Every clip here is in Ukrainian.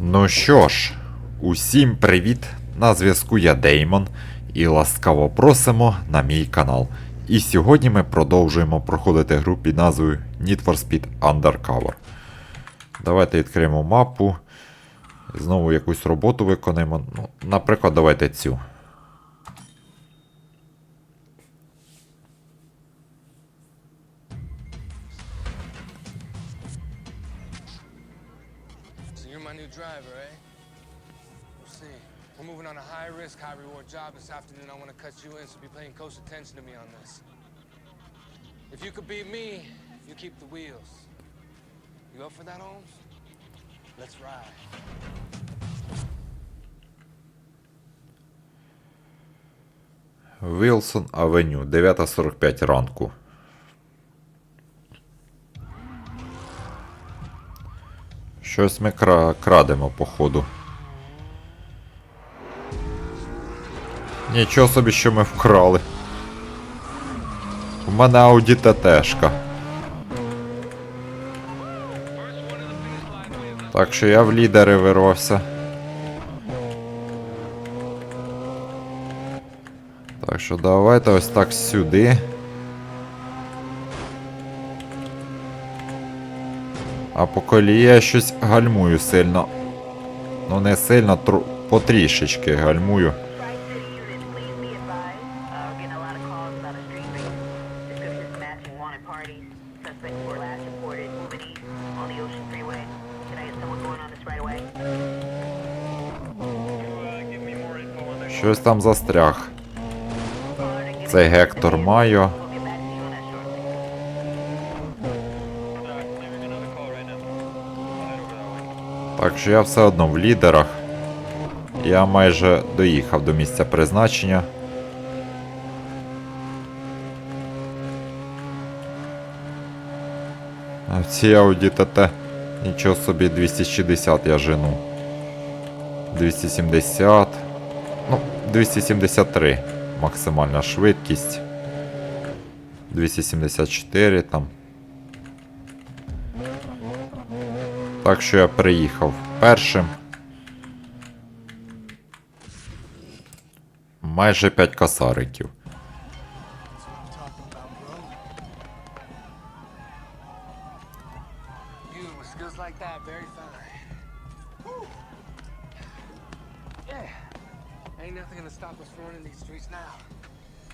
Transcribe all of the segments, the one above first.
Ну що ж, усім привіт! На зв'язку я Деймон і ласкаво просимо на мій канал. І сьогодні ми продовжуємо проходити гру під назвою Need for Speed Undercover. Давайте відкриємо мапу. Знову якусь роботу виконаємо. Ну, наприклад, давайте цю. new driver, eh? We'll see. We're moving on a high risk, high reward job this afternoon. I want to cut you in, so be paying close attention to me on this. If you could beat me, you keep the wheels. You up for that, Holmes? Let's ride. Вілсон Авеню, 9.45 ранку. Щось ми кра- крадемо, походу. Нічого собі, що ми вкрали. У мене Audi ТТшка. Так що я в лідери вирвався. Так що давайте ось так сюди. А по колії я щось гальмую сильно. Ну не сильно, тру... потрішечки гальмую. Tri-City units, please be advised. Uh, Так що я все одно в лідерах. Я майже доїхав до місця призначення. А в цій Audi TT нічого собі 260 я жену. 270. Ну, 273 максимальна швидкість. 274 там. Так що я приїхав першим. Майже 5 косариків. You, with skills like that, very fine. Whew. Yeah. Ain't nothing gonna stop us from running these streets now.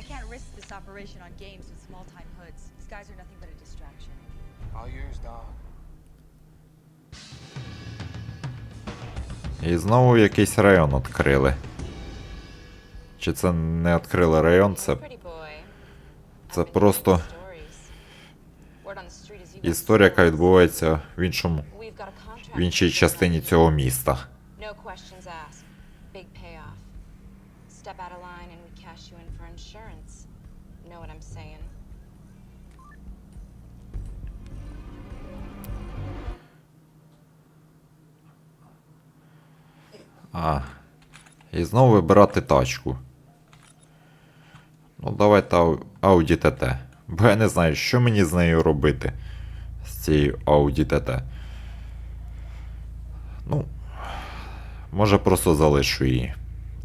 I can't risk this operation on games with small-time hoods. These guys are nothing but a distraction. All yours, dog. І знову якийсь район відкрили. Чи це не відкрили район, це. Це просто історія, яка відбувається в іншому, в іншій частині цього міста. Step out of line and we cash you in for insurance. Know what I'm saying? А. І знову вибирати тачку. Ну, давайте Audi TT. Бо я не знаю, що мені з нею робити. З цією Audi TT. Ну. Може просто залишу її.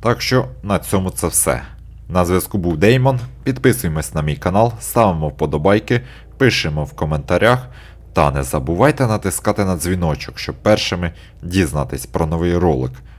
Так що на цьому це все. На зв'язку був Деймон. Підписуємось на мій канал, ставимо вподобайки, пишемо в коментарях. Та не забувайте натискати на дзвіночок, щоб першими дізнатись про новий ролик.